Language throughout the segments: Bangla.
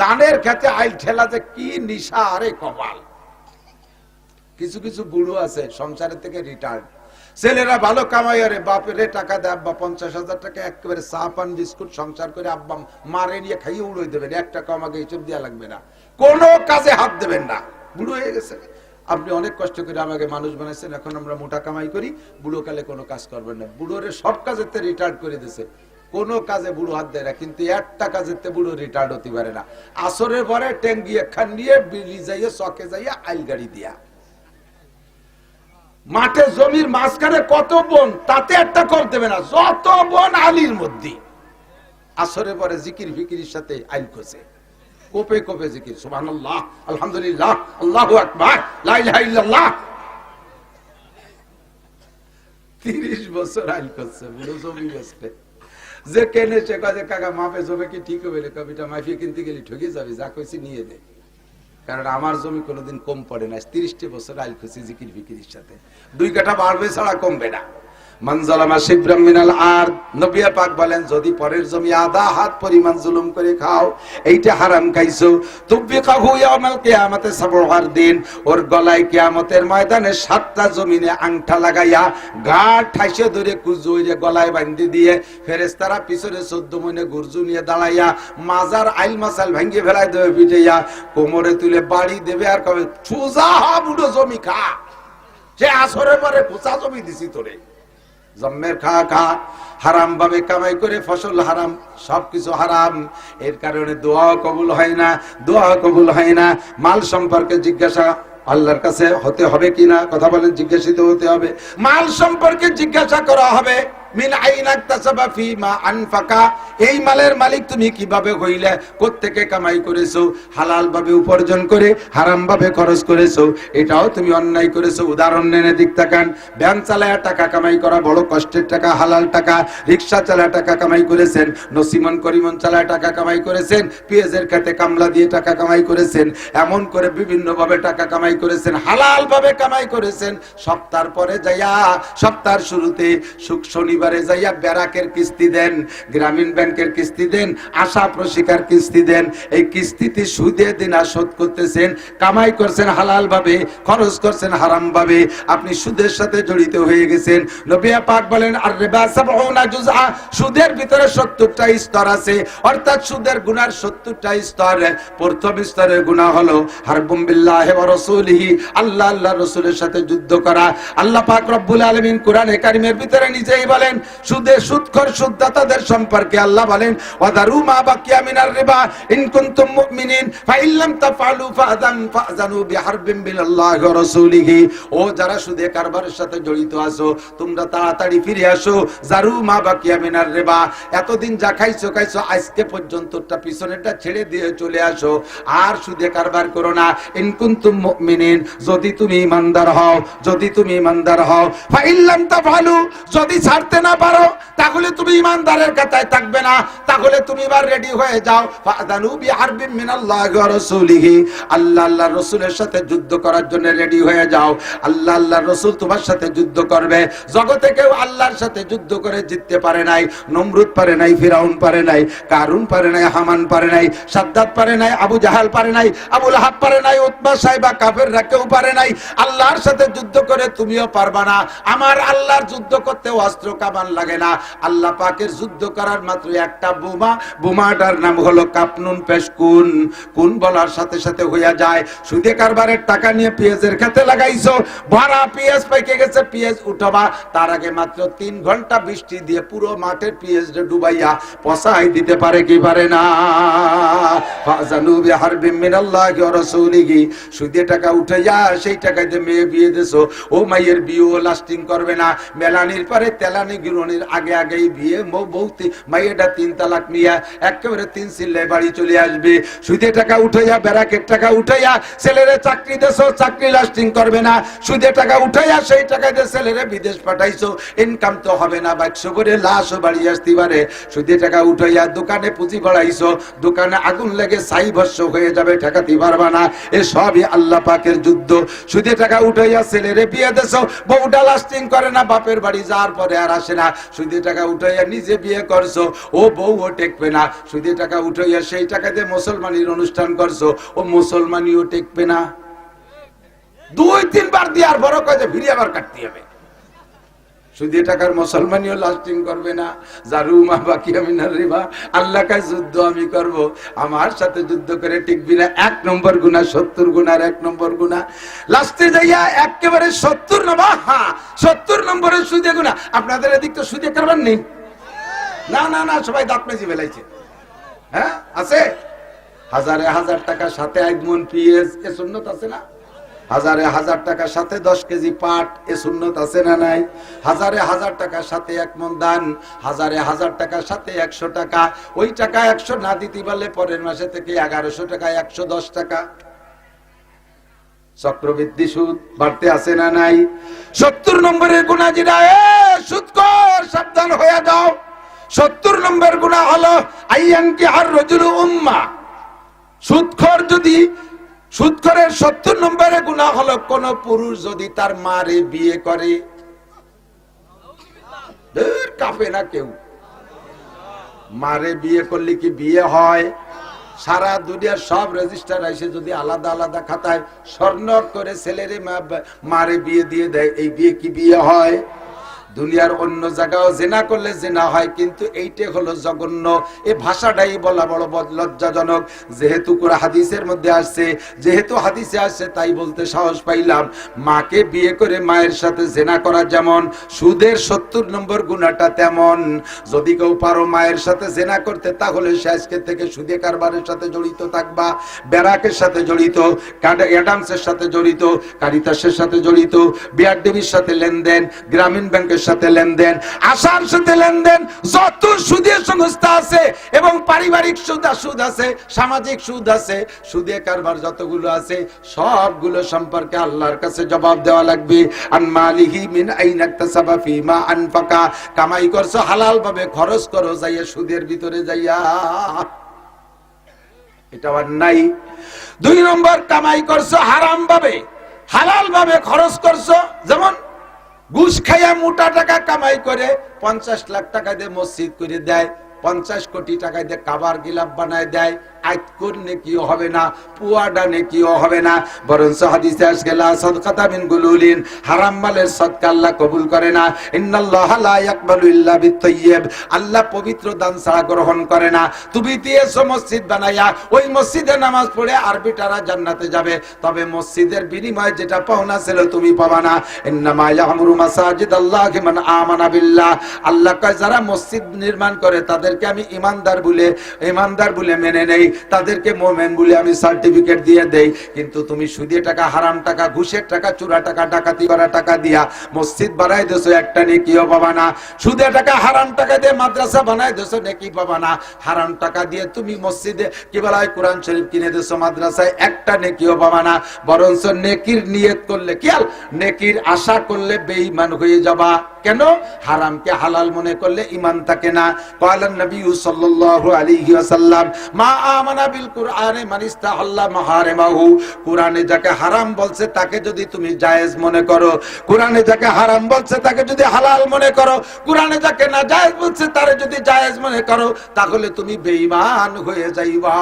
দানের খেতে আইল ঠেলা যে কি নিশা, আরে কপাল। কিছু কিছু বুড়ো আছে, সংসারের থেকে রিটার্ন ছেলেরা ভালো কামাই আরে বাপের টাকা দেয়, আব্বা পঞ্চাশ হাজার টাকা, একেবারে চা, পান, বিস্কুট, সংসার করে আব্বা মারে নিয়ে খাইয়ে উড়ে দেবেন। এক টাকা আমাকে এইসব দেওয়া লাগবে না। কোনো কাজে হাত দেবেন না। বুড়ো হয়ে গেছে। আপনি অনেক কষ্ট করে আমাকে মানুষ বানাইছেন, এখন আমরা মোটা কামাই করি, বুড়ো কালে কোনো কাজ করবেন না। বুড়োরে সব কাজেতে রিটায়ার্ড করে দিছে। কোনো কাজে বুড়ো হাত দেয় না, কিন্তু একটা কাজেতে বুড়ো রিটায়ার্ড হতে পারে না। আসরের পরে ট্যাঙ্গি একখান নিয়ে বিলি যাইয়ে, চকে যাইয়ে আইল গাড়ি দিয়া। মাঠে জমির মাঝখানে কত বন, তাতে একটা কর দেবে না, যত বন আলির মধ্যে। আসরের পরে জিকির ফিকিরির সাথে আইল খোঁজে কোপে কোপে জিকির, সুবহানাল্লাহ, আলহামদুলিল্লাহ, আল্লাহু আকবার, লা ইলাহা ইল্লাল্লাহ। 30 বছর আইল করছে বুড়ো জমি বেচতে। যে কেনে সে কাজে কাকা মাপে জমে কি ঠিক হবে কবিটা মাফিয়ে কিনতে গেলে ঠকে যাবে, যা কইছি নিয়ে দে। কারণ আমার জমি কোনোদিন কম পড়ে না তিরিশটি বছর আইল খুশি জিকির ফিকিরির সাথে। দুই কাঠা বাড়বে ছাড়া কমবে না। মনজলামা শিবরাম মিনাল আর নবিয়া পাক বলেন, যদি পরের জমি আধা হাত পরিমাণ জুলুম করে খাও, এইটা হারাম খাইছো। তুব্বি কাহু ইয়াউমাল কিয়ামতে সাবহার দিন। ওর গলায় কিয়ামতের ময়দানে সাতটা জমিনে আংঠা লাগাইয়া গা ঠাইসে ধরে কুজুইরে গলায় বান্ধি দিয়ে ফেরেশতারা পিছনে 14 মনে গুরজু নিয়ে দাঁড়াইয়া মাজার আইল মাসাল ভাঙ্গি ফেলাই দেবে, পিটাইয়া কোমরে তুলে বাড়ি দেবে আর কবে, সুজা হা বুড়ো জমি খা। সে আসরে পরে পোচা জমি দিছি তোরে। জম্মের খা খা, হারাম ভাবে কামাই করে ফসল হারাম, সবকিছু হারাম। এর কারণে দোয়া কবুল হয় না, দোয়া কবুল হয় না। মাল সম্পর্কে জিজ্ঞাসা আল্লাহর কাছে হতে হবে কিনা? কথা বলেন, জিজ্ঞাসিত হতে হবে। মাল সম্পর্কে জিজ্ঞাসা করা হবে। মিন আইনাক তাসাবা আনফাকা। এই মালের মালিক তুমি কীভাবে হইলে? কোত্থেকে কামাই করেছ? হালাল ভাবে উপার্জন করে হারাম ভাবে খরচ করেছ? এটাও তুমি অন্যায় করেছ। উদাহরণ দিক তাকান। ব্যান চালায়া টাকা কামাই করা বড় কষ্টের টাকা, হালাল টাকা। রিক্সা টাকা কামাই করেছেন। নসিমন করিমন চালায় টাকা কামাই করেছেন। কামলা দিয়ে টাকা কামাই করেছেন। এমন করে বিভিন্ন ভাবে টাকা কামাই করেছেন। হালাল ভাবে কামাই করেছেন। সপ্তাহ পরে যাইয়া, সপ্তাহের শুরুতে সুখ শনিবারে যাইয়া ব্যারাকের কিস্তি দেন, গ্রামীণ ব্যাংকের কিস্তি দেন, আশা প্রশিকার কিস্তি দেন। এই কিস্তিতে সুদে দিন শোধ করতেছেন, কামাই করছেন হালাল ভাবে খরচ করছেন হারাম ভাবে আপনি সুদের সাথে জড়িত হয়ে গেছেন। নবিয়া পাক বলেন, আর রিবা সুদের ভিতরে 70টা স্তর আছে। অর্থাৎ সুদের গুনার 70টা স্তর। প্রথম স্তরের গুনাহ হলো, হারবুম বিল্লাহি ওয়া রাসূলিহি আল্লাহ আল্লাহ, রাসূলের সাথে যুদ্ধ করা। আল্লাহ পাক রব্বুল আলামিন কোরআনে কারিমের ভিতরে নিজেই বলেন সুদে সুদখোর সুদদাতাদের সম্পর্কে আল্লাহ বলেন, ওয়াদারু মা বাকিয়া মিনার রিবা, ইন কুনতুম মুমিনিন, ফাইল্লাম তাফআলু ফাযান ফাযানু বিহারবিন বিল্লাহি ওয়া রাসূলিহি। ও যারা সুদে কারবারের সাথে জড়িত আছো, তোমরা তাড়াতাড়ি ফিরে আসো। জারু মা বাকিয়া মিনার রিবা, এতদিন যা খাইছো খাইছো, আজকে পর্যন্তটা পিছনেরটা ছেড়ে দিয়ে চলে আসো। আর সুদে কারবার করো না। ইন কুনতুম মুমিনিন, যদি তুমি ইমানদার হও, যদি তুমি ইমানদার হও, ফাইল্লাম তাফআলু, যদি ছাড়তে না পারো, তাহলে তুমি ইমানদারের কাতায় থাকবে না। তাহলে তুমি এবার রেডি হয়ে যাও। রাসূলিহি। আল্লাহ আল্লাহর রাসূলের সাথে যুদ্ধ করার জন্য রেডি হয়ে যাও। আল্লাহ আল্লাহর রাসূল তোমার সাথে যুদ্ধ করবে। জগতে কেউ আল্লাহর সাথে যুদ্ধ করে জিততে পারে নাই, নমরুদ পারে নাই, ফিরাউন পারে নাই, কারুন পারে নাই, হামান পারে নাই, সাদ্দাত পারে নাই, আবু জাহাল পারে নাই আবু লাহাব পারে নাই, উতবা কাফেররা কেউ পারে নাই। আল্লাহর সাথে যুদ্ধ করে তুমিও পারবা না। আমার আল্লাহর যুদ্ধ করতে অস্ত্র কামান লাগে না। আল্লাহ পাকের যুদ্ধ করার মাত্র একটা বোমা। বোমাটার নাম হলো কাপনুন পেশকুন। কোন বলার সাথে সাথে হইয়া যায়, সুদে কারবারের টাকা নিয়ে পেঁয়াজের খেতে লাগাইছো। ভরা পেঁয়াজ পাইকে গেছে, পেঁয়াজ উঠাবা। তার আগে মাত্র তিন ঘণ্টা বৃষ্টি দিয়ে পুরো মাঠের পেঁয়াজ ডুবাইয়া পচাই দিতে পারে কি পারে না। সুদে টাকা উঠাইয়া সেই টাকা দিয়ে মেয়ে বিয়ে দেছো। ও মাইয়ের বিয়েও লাস্টিং করবে না। মেলানির পরে তেলানি গিরনির আগে আগেই বিয়ে। বউতি, মাইয়েটা তিন তালাক নিয়ে একেবারে তিন সিল্লে বাড়ি চলে আসবে। সুদে টাকা উঠাইয়া, ব্যারাকের টাকা উঠাইয়া ছেলেরে চাকরি দেছো, চাকরি লাস্টিং করবে না। সুদে টাকা উঠাইয়া সেই টাকা দিয়ে ছেলেরে বিদেশ পাঠাইছো ইনকাম তো হবে না, বাক্স করে লাশও বাড়ি আসতে পারে। সুদে টাকা উঠাইয়া দোকানে পুঁজি বাড়াইছো, দোকানে আগুন লেগে সাই ভস্য হয়ে যাবে, ঠেকাতে পারবা না। এ সবই আল্লাহ পাকের যুদ্ধ। সুদে টাকা উঠাইয়া ছেলেরে বিয়ে দেশ বউটা লাস্টিং করে না, বাপের বাড়ি যাওয়ার পরে আর আসে না। সুদি টাকা উঠাইয়া নিজে বিয়ে করছ, ও বউ ও টেকবে না। সুদে টাকা উঠাইয়া সেই টাকা দিয়ে মুসলমানির অনুষ্ঠান করছ, ও মুসলমানিও টেকবে না। দুই তিনবার দিয়ে আর বড় কাজে ফিরিয়ে আবার কাটতে হবে। সুদি টাকার মুসলমানিও লাস্টিং করবে না। জারু মা বাকি আমি না রিবা আল্লাহ কাছে যুদ্ধ আমি করব। আমার সাথে যুদ্ধ করে টিকবি না। এক নম্বর গুণা, সত্তর গুণার এক নম্বর গুণা। লাস্টে যাইয়া একেবারে সত্তর নম্বর হ্যাঁ সত্তর নম্বরের সুদে গুণা। আপনাদের এদিক তো সুদে করবার নেই। না না না, সবাই দাঁত মেজি বেলাইছে হ্যাঁ আছে? হাজারে হাজার টাকা সাথে এক মন, পিএস, এ সুন্নত আছে না? হাজারে হাজার টাকার সাথে দশ কেজি পাট, এ সুন্নত আছে না নাই? হাজারে হাজার টাকার সাথে এক মন দান হাজারে হাজার টাকার সাথে একশো টাকা। ওই টাকা একশো না দিতে পারলে পরের মাসে থেকে এগারোশো টাকা, একশো দশ টাকা। চক্রবৃদ্ধি সুদ বাড়তে আছে না নাই? সত্তর নম্বরের গুণা এ সুদ কর, সাবধান হয়ে যাও। সত্তর নম্বর গুণা হলো আইয়ান কি আর রজুল উম্মা। সুদখর যদি সুদখরের সত্তর নম্বরে গুণা হলো, কোন পুরুষ যদি তার মারে বিয়ে করে কাঁপে না কেউ। মারে বিয়ে করলে কি বিয়ে হয়? সারা দুনিয়ার সব রেজিস্টার এসে যদি আলাদা আলাদা খাতায় স্বর্ণ করে ছেলেরে মারে বিয়ে দিয়ে দেয়, এই বিয়ে কি বিয়ে হয়? দুনিয়ার অন্য জায়গাও জেনা করলে জেনা হয়, কিন্তু এইটা হলো জঘন্য। এ ভাষাটাই বলা বড় লজ্জাজনক। যেহেতু করে হাদিসের মধ্যে আসছে, যেহেতু হাদিসে আসছে, তাই বলতে সাহস পাইলাম। মাকে বিয়ে করে মায়ের সাথে জেনা করা যেমন, সুদের সত্তর নম্বর গুণাটা তেমন। যদি কেউ পারো মায়ের সাথে জেনা করতে, তাহলে আজকে থেকে সুদে কারবারের সাথে জড়িত থাকবা, ব্যারাকের সাথে জড়িত অ্যাডামসের সাথে জড়িত, কারিতাসের সাথে জড়িত, বিআরডিবির সাথে লেনদেন, গ্রামীণ ব্যাংকের সাথে লেনদেন, আশার সাথে লেনদেন, যত সুদের পারিবারিক সুদ সুদ আছে, সামাজিক সুদ আছে, সুদে কারবার যতগুলো আছে, সবগুলো সম্পর্কে আল্লাহর কাছে জবাব দেওয়া লাগবে। আন মালিহি মিন আইনা ইকতাসাবা ফিমা আনফাকা। কামাই করছ হালাল ভাবে খরচ করো, যাইয়া সুদের ভিতরে যাইয়া। এটা নাই। দুই নম্বর, কামাই করছ হারাম ভাবে হালাল ভাবে খরচ করছ, যেমন ঘুষ খাইয়া মোটা টাকা কামাই করে পঞ্চাশ লাখ টাকা দিয়ে মসজিদ করে দেয় পঞ্চাশ কোটি টাকায় দিয়ে কাবার গিলাপ বানায় দেয় আইতকুর নেকিও হবে না, পুয়াডা নেকিও হবে না। বরং হাদিসে আজকে লা সাদকাতা মিন গুলুলিন, হারাম মালের সদকা আল্লাহ কবুল করে না। ইন্নাল্লাহ লা ইয়াকবালু ইল্লা বিত্তাইয়্যিব, আল্লাহ পবিত্র দান ছাড়া গ্রহণ করে না। তুমি দিয়েছ মসজিদ বানাইয়া, ওই মসজিদে নামাজ পড়ে আরবিটারা জান্নাতে যাবে। তবে মসজিদের বিনিময়ে যেটা পাওনা ছিল তুমি পাবা না। ইন্নামা ইয়ামুরু মাসাজিদ আল্লাহি মান আমানা বিল্লাহ। আল্লাহ কয়, যারা মসজিদ নির্মাণ করে তাদেরকে আমি ইমানদার বলে ইমানদার বলে মেনে নেই। তাদেরকে মোমেন বলে আমি সার্টিফিকেট দিয়ে দেই। কিন্তু তুমি সুদে টাকা, হারাম টাকা, ঘুষের টাকা, চুরা টাকা, ডাকাতি করা টাকা দিয়া মসজিদ বানাই দেছো একটা নেকিও পাবা না। সুদে টাকা, হারাম টাকা দিয়ে মাদ্রাসা বানাই দেছো নেকি পাবা না। হারাম টাকা দিয়ে তুমি মসজিদে কি বলা হয় কোরআন শরীফ কিনে দেছো, মাদ্রাসায় একটা নেকিও পাবা না। বরঞ্চ নেকির নিয়ত করলে কি আল নেকির আশা করলে বেঈমান হয়ে যাবা। কেন? হারামকে হালাল মনে করলে ইমান থাকে না। কয়লান নবী সাল্লাল্লাহু আলাইহি ওয়াসাল্লাম, মা আমানা বিল কুরআনে মান ইস্তাহাল্লা মাহারিমাহু। কুরআনে যাকে হারাম বলছে, তাকে যদি তুমি জায়েজ মনে করো। কুরআনে যাকে হারাম বলছে, তাকে যদি হালাল মনে করো। কুরআনে যাকে না জায়েজ বলছে, তারে যদি জায়েজ মনে করো, তাহলে তুমি বেঈমান হয়ে যাইবা।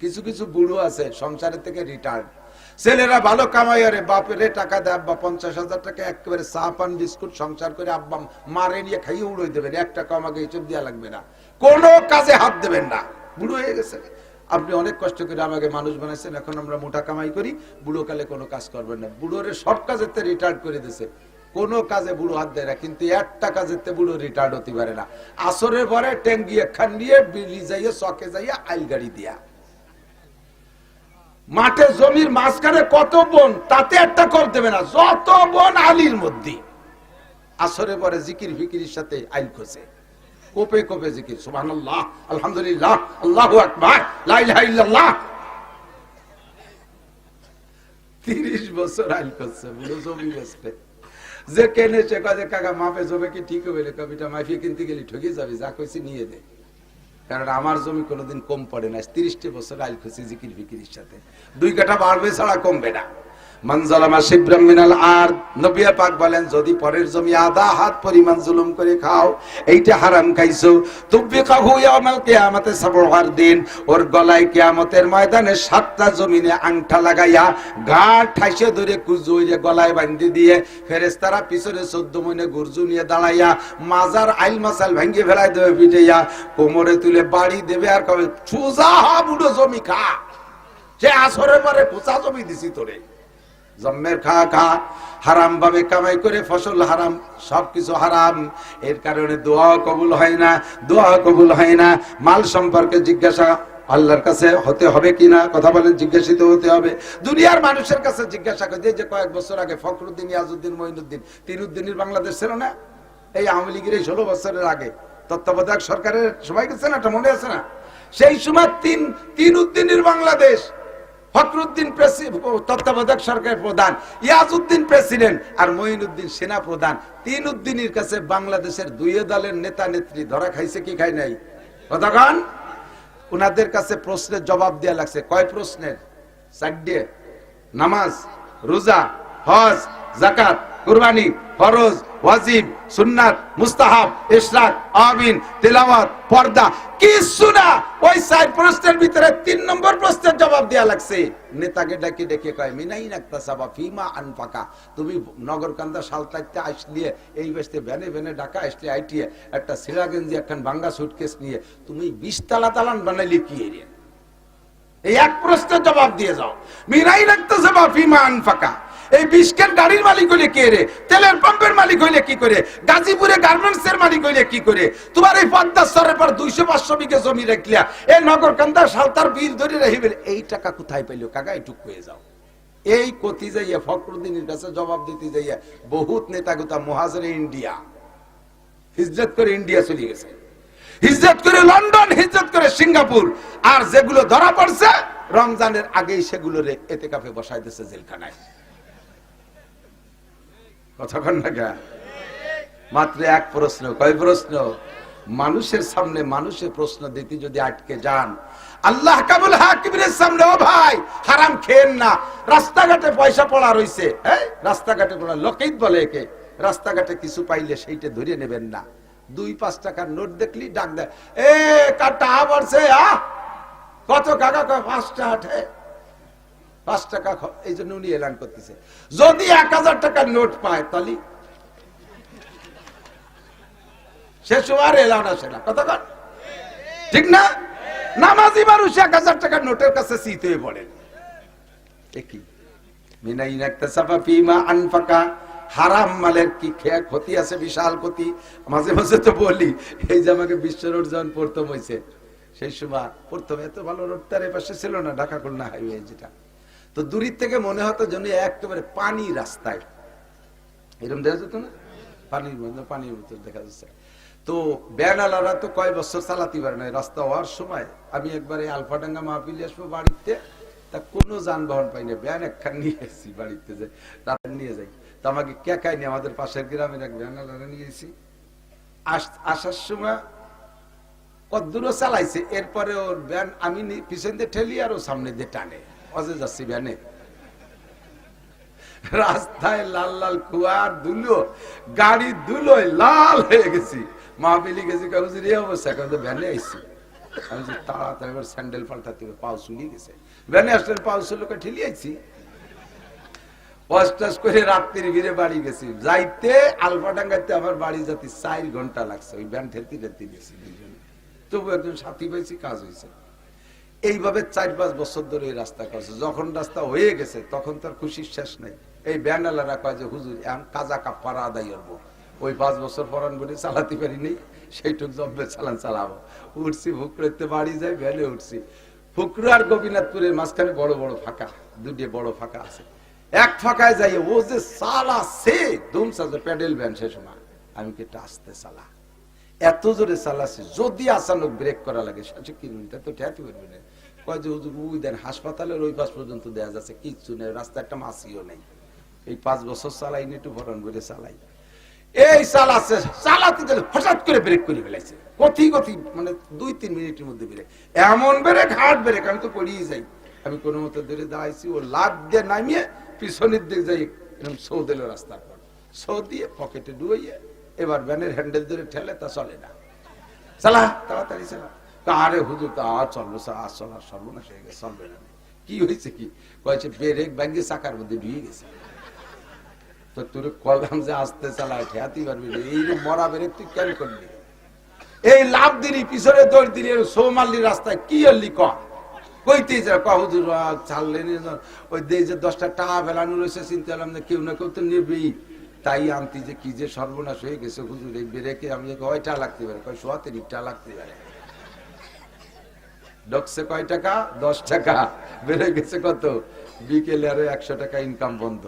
কিছু কিছু বুড়ো আছে, সংসারের থেকে রিটার্ন ছেলেরা ভালো কামাই আরে বাপেরে টাকা দেয়, আব্বা পঞ্চাশ হাজার টাকা একেবারে চা, পান, বিস্কুট সংসার করে আব্বা মারে নিয়ে খাইয়ে উড়ে দেবেন। এক টাকা আমাকে এইসব দেওয়া লাগবে না। কোনো কাজে হাত দেবেন না। বুড়ো হয়ে গেছে। আপনি অনেক কষ্ট করে আমাকে মানুষ বানাইছেন, এখন আমরা মোটা কামাই করি, বুড়ো কালে কোনো কাজ করবেন না। বুড়োরে সব কাজের রিটায়ার্ড করে দিছে। কোনো কাজে বুড়ো হাত দেয় না, কিন্তু একটা কাজের বুড়ো রিটায়ার্ড হতে পারে না। আসরের পরে ট্যাঙ্গি একখান নিয়ে বিলি যাইয়ে, চকে যাইয়া আইল গাড়ি দিয়া। মাঠে জমির মাঝখানে কত বন, তাতে একটা কর দেবে না, যত বন আলির মধ্যে। আসরে পরে জিকির ফিকিরির সাথে আইল খোঁজে। কোপে কোপে জিকির, সুবহানাল্লাহ, আলহামদুলিল্লাহ, আল্লাহু আকবার, লা ইলাহা ইল্লাল্লাহ। তিরিশ বছর আইল করছে, বুড়ো জমি বেচতে। যে কেনে সে কাজে কাকা, মাপে জমে কি ঠিক হবে? রে কবিটা মাফিয়ে কিনতে গেলি ঠকে যাবি, যা কইছি নিয়ে দে। কারণ আমার জমি কোনোদিন কম পড়ে না তিরিশটি বছর আইল খুশি জিকির বিকিরির সাথে। দুই কাঠা বাড়বে ছাড়া কমবে না। মনজালামা শিবরাম আর নবিয়া পাক বলেন, যদি পরের জমি আধা হাত পরিমাণ জুলুম করে খাও, এইটা হারাম খাইছো। তুব্বি কাহু ইয়ামাল কিয়ামতে সাবহার দিন। ওর গলায় কিয়ামতের ময়দানে সাতটা জমিনে আংঠা লাগাইয়া গা ঠাইসে ধরে কুজুইরে গলায় বান্ধি দিয়ে ফেরেশতারা পিছনে চোদ্দ মহিনে গুরজু নিয়ে দাঁড়াইয়া মাজার আইল মাসাল ভাঙ্গি ফেলাই দেবে পিটাইয়া কোমরে তুলে বাড়ি দেবে আর কবে চুজা হা বুড়ো জমি খা। সে আসরে পরে পোচা জমি দিছি তোরে। জম্মের খা খা, হারাম ভাবে কামাই করে ফসল হারাম, সবকিছু হারাম। এর কারণে দোয়া কবুল হয় না, দোয়া কবুল হয় না। মাল সম্পর্কে জিজ্ঞাসা আল্লাহর কাছে হতে হবে কিনা কথা বলেন, জিজ্ঞাসিত হতে হবে। দুনিয়ার মানুষের কাছে জিজ্ঞাসা করে যে কয়েক বছর আগে ফখরুদ্দিন, ইয়াজউদ্দিন, মঈনুদ্দিন, তিরুদ্দিনের বাংলাদেশ ছিল না? এই আওয়ামী লীগের এই ষোলো বছরের আগে তত্ত্বাবধায়ক সরকারের, সবাই গেছে না? এটা মনে আছে না? সেই সময় তিন তিন উদ্দিনের বাংলাদেশ ফখরুদ্দিন তত্ত্বাবধায়ক সরকারের প্রধান, ইয়াজউদ্দিন প্রেসিডেন্ট আর মঈনুদ্দিন সেনা প্রধান। তিন উদ্দিনের কাছে বাংলাদেশের দুই দলের নেতা নেত্রী ধরা খাইছে কি খাই নাই? কতক্ষণ উনাদের কাছে প্রশ্নের জবাব দেওয়া লাগছে। কয় প্রশ্নের? সাড্ডে নামাজ, রোজা, হজ জাকাত কুরবানি, ফরজ, ওয়াজিব, সুন্নাত, মুস্তাহাব, ইশরাক, আমিন, তেলাওয়াত, পর্দা কিছু না। ওই চার প্রশ্নের ভিতরে তিন নম্বর প্রশ্নের জবাব দেয়া লাগছে। নেতাকে ডাকি ডেকে কয়, মিনাই নাকতা সাবা ফিমা আনফাকা। তুমি নগরকান্দা সালতাইতে আসলিয়ে এই বেসতে ভ্যানে ভ্যানে ডাকা আসলে আইটিয়ে একটা সিরাগেঞ্জি একখান ভাঙ্গা সুটকেস নিয়ে তুমি বিশ তালা তালান বানাইলে কি এরিয়া এই এক প্রশ্নের জবাব দিয়ে যাও। মিনাই রাখতেছে বা ফিমা আনফাকা। এই বিস্কের গাড়ির মালিক হইলে কে রে? তেলের পাম্পের মালিক হইলে কি করে? গাজীপুরে গার্মেন্টস এর মালিক হইলে কি করে? তোমার এই পদ্মা স্তরের পর দুইশো, পাঁচশো বিঘে জমি রাখলিয়া এই নগর কান্দা সালতার বিল ধরে রাখিবে এই টাকা কোথায় পাইলো কাকা? এইটুক হয়ে যাও। এই কতি যাইয়া, ফখরুদ্দিনের কাছে জবাব দিতে যাইয়া, বহুত নেতা গুতা মহাজরে ইন্ডিয়া, হিজরত করে ইন্ডিয়া চলে গেছে। হিজরত করে লন্ডন, হিজরত করে সিঙ্গাপুর। আর যেগুলো ধরা পড়ছে, রমজানের আগেই সেগুলো রে এতে কাফে বসাই দিচ্ছে জেলখানায়। কতক্ষণ না? মাত্র এক প্রশ্ন, কয় প্রশ্ন? মানুষের সামনে মানুষের প্রশ্ন দিতে যদি আটকে যান, আল্লাহ কাবুল হাকিমের সামনে, ও ভাই, হারাম খেন না। রাস্তাঘাটে পয়সা পড়া রইছে হ্যাঁ? রাস্তাঘাটে পড়া লোকেই বলে একে। রাস্তাঘাটে কিছু পাইলে সেইটা ধরে নেবেন না। দুই পাঁচ টাকার নোট দেখলি, ডাক দেয়, এ কাটা পড়ছে আ কত কাকা কয় পাঁচটা আঠে পাঁচ টাকা এই জন্য উনি এলান করতেছে। যদি এক হাজার টাকার নোট পায় সে এলান আসে না। ঠিক না? নামাজি মানুষ এক হাজার টাকার নোটের কাছে শীত হয়ে পড়ে। একই মিনাই ফিমা আনফাকা। হারাম মালের কি ক্ষতি আছে? বিশাল ক্ষতি। মাঝে মাঝে তো বলি, এই যে আমাকে বিশ্ব যখন প্রথম হয়েছে সেই সময় প্রথম এত ভালো রোড তার পাশে ছিল না, ঢাকা খুলনা হাইওয়ে যেটা। তো দূরের থেকে মনে হতো যেন একেবারে পানি রাস্তায়। এরকম দেখা যেত না? পানির মধ্যে, পানির ভিতর দেখা যাচ্ছে। তো ব্যানালারা তো কয় বছর চালাতে পারে না রাস্তা হওয়ার সময়। আমি একবারে আলফাডাঙ্গা মাহফিলে আসব বাড়িতে, তা কোনো যানবাহন পাই না। ব্যান একখান নিয়ে এসেছি বাড়িতে যে, রাতে নিয়ে যাই। তো আমাকে কে খাইনি আমাদের পাশের গ্রামের এক ব্যানালারা নিয়ে এসেছি। আস- আসার সময় কদ্দূরও চালাইছে, এরপরে ওর ব্যান, আমি পিছন দিয়ে ঠেলি আর ও সামনে দিয়ে টানে। অজে যাচ্ছি রাস্তায় লাল লাল কুয়ার গাড়ি লাল হয়ে গেছি। গেছি অবস্থা তো ভ্যানে আমি যে তাড়াতাড়ি এবার স্যান্ডেল পাল্টাতে হবে, পাও গেছে। ভ্যানে আসলে পাও করে রাত্রির ভিড়ে বাড়ি গেছি। যাইতে আলফাডাঙ্গাতে আমার বাড়ি যাতে চার ঘণ্টা লাগছে, ওই ভ্যান ঠেলতে ঠেলতে গেছি। তবু একজন সাথী পাইছি, কাজ হয়েছে এইভাবে চার পাঁচ বছর ধরে এই রাস্তা করছে। যখন রাস্তা হয়ে গেছে, তখন তার খুশির শেষ নেই। এই ব্যানালারা কয় যে, হুজুর, এখন কাজা কাপ্পারা আদায় করব। ওই পাঁচ বছর পরান বলে, চালাতে পারিনি সেইটুক জব্বে চালান, চালাবো। উঠছি, ফুকরেতে বাড়ি যাই ভ্যালে উঠছি। ফুকরু আর গোপীনাথপুরের মাঝখানে বড় বড় ফাঁকা। দুটি বড় ফাঁকা আছে। এক ফাঁকায় যাই, ও যে চালা, সে দুম সাজে প্যাডেল ভ্যান সে সময়। আমি কি আসতে চালা? এত জোরে চালাচ্ছে, যদি আচানক ব্রেক করা লাগে, সে কি তো ঠেয়াতে পারবে না। দেন, হাসপাতালের ওই পাশ পর্যন্ত দেয়া যাচ্ছে, কিচ্ছু নেই, রাস্তা একটা মাসিও নেই। এই পাঁচ বছর চালাই ভরণ করে চালাই। এই চালাচ্ছে, চালাতে গেলে হঠাৎ করে ব্রেক করে ফেলাইছে। কথি কথি মানে দুই, তিন মিনিটের মধ্যে ব্রেক এমন ব্রেক হার্ড ব্রেক আমি তো পড়িয়ে যাই। আমি কোনো মতো ধরে দাঁড়াইছি, ও লাভ দিয়ে নামিয়ে পিছনের দিকে যাই, এরকম সৌ দিল রাস্তার পর। সৌ দিয়ে পকেটে ডুবাইয়ে, এবার ভ্যানের হ্যান্ডেল ধরে ঠেলে, তা চলে না। চালা, তাড়াতাড়ি চালা। আরে হুজুর তা আর চলবো স্যার আর সর্বনাশ হয়ে গেছে চলবে না কি হয়েছে কি? কয়েছে ব্রেক ব্যাঙ্গে চাকার মধ্যে ঢুয়ে গেছে। তো তোর কলম যে আসতে চালায়, ঠেয়াতে পারবি এই যে মরা বেড়ে তুই কেন করলি? এই লাভ দিলি, পিছনে দৌড় দিলি সৌমাল্লি রাস্তায়, কি হলি ক? কইতে যা কহুদুর ছাড়লে ওই যে দশটা টাকা ফেলানো রয়েছে, চিন্তা করলাম কেউ না কেউ তো নেবেই। তাই আনতি যে কি যে সর্বনাশ হয়ে গেছে হুজুর, এই বেরেকে আমি কয়টা লাগতে পারে। কয়, সোয়া তিরিশটা লাগতে পারে। ডকছে কয় টাকা? দশ টাকা। বেড়ে গেছে কত? বিকেলে আরও একশো টাকা ইনকাম বন্ধ।